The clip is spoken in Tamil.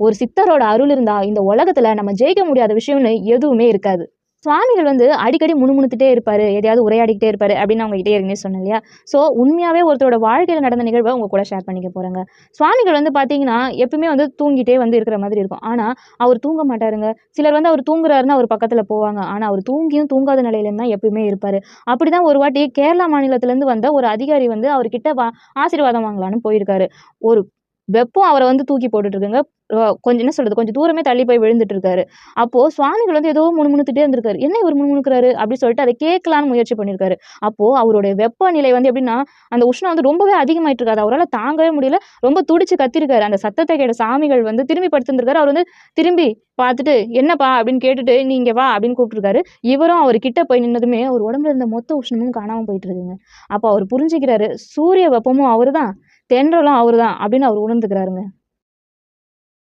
ஒரு சித்தரோட அருள் இருந்தால் இந்த உலகத்தில் நம்ம ஜெயிக்க முடியாத விஷயம்னு எதுவுமே இருக்காது. சுவாமிகள் வந்து அடிக்கடி முணுமுணுத்துட்டே இருப்பார். எதையாவது உரையாடிக்கிட்டே இருப்பார் அப்படின்னு அவங்க கிட்டே ஏற்கனவே சொன்னேன் இல்லையா? ஸோ உண்மையாகவே ஒருத்தரோட வாழ்க்கையில் நடந்த நிகழ்வை அவங்க கூட ஷேர் பண்ணிக்க போகிறாங்க சுவாமிகள் வந்து பார்த்தீங்கன்னா எப்பவுமே வந்து தூங்கிட்டே வந்து இருக்கிற மாதிரி இருக்கும். ஆனால் அவர் தூங்க மாட்டாருங்க. சிலர் வந்து அவர் தூங்குறாருன்னு அவர் பக்கத்தில் போவாங்க. ஆனால் அவர் தூங்கியும் தூங்காத நிலையிலும் தான் எப்பயுமே இருப்பார். அப்படி தான் ஒரு வாட்டி கேரளா மாநிலத்திலேருந்து வந்த ஒரு அதிகாரி வந்து அவர்கிட்ட வா ஆசீர்வாதம் வாங்கலான்னு போயிருக்காரு. ஒரு வெப்பம் அவரை வந்து தூக்கி போட்டுட்டு இருக்குங்க கொஞ்சம் என்ன சொல்றது? கொஞ்சம் தூரமே தள்ளி போய் விழுந்துட்டு இருக்காரு அப்போ சுவாமிகள் வந்து ஏதோ முணுமுணுத்துட்டே இருந்திருக்காரு. என்ன இவர் முணுமுணுக்கிறாரு? அப்படின்னு சொல்லிட்டு அதை கேட்கலான்னு முயற்சி பண்ணியிருக்காரு. அப்போ அவருடைய வெப்பநிலை வந்து எப்படின்னா அந்த உஷ்ணம் வந்து ரொம்பவே அதிகமாயிட்டு இருக்காது அவரால் தாங்கவே முடியல. ரொம்ப துடிச்சு கத்திருக்காரு. அந்த சத்தத்தை கேட்ட சாமிகள் வந்து திரும்பி படுத்திருந்திருக்காரு. அவர் வந்து திரும்பி பார்த்துட்டு என்னப்பா? அப்படின்னு கேட்டுட்டு நீங்க வா அப்படின்னு கூப்பிட்டுருக்காரு இவரும் அவர் கிட்ட போய் நின்னதுமே அவர் உடம்புல இருந்த மொத்த உஷ்ணமும் காணாமல் போயிட்டு இருக்குங்க அப்போ அவர் புரிஞ்சுக்கிறாரு. சூரிய வெப்பமும் அவர்தான். தென்றலும் அவர்தான் அப்படின்னு அவர் உணர்ந்துக்கிறாருங்க.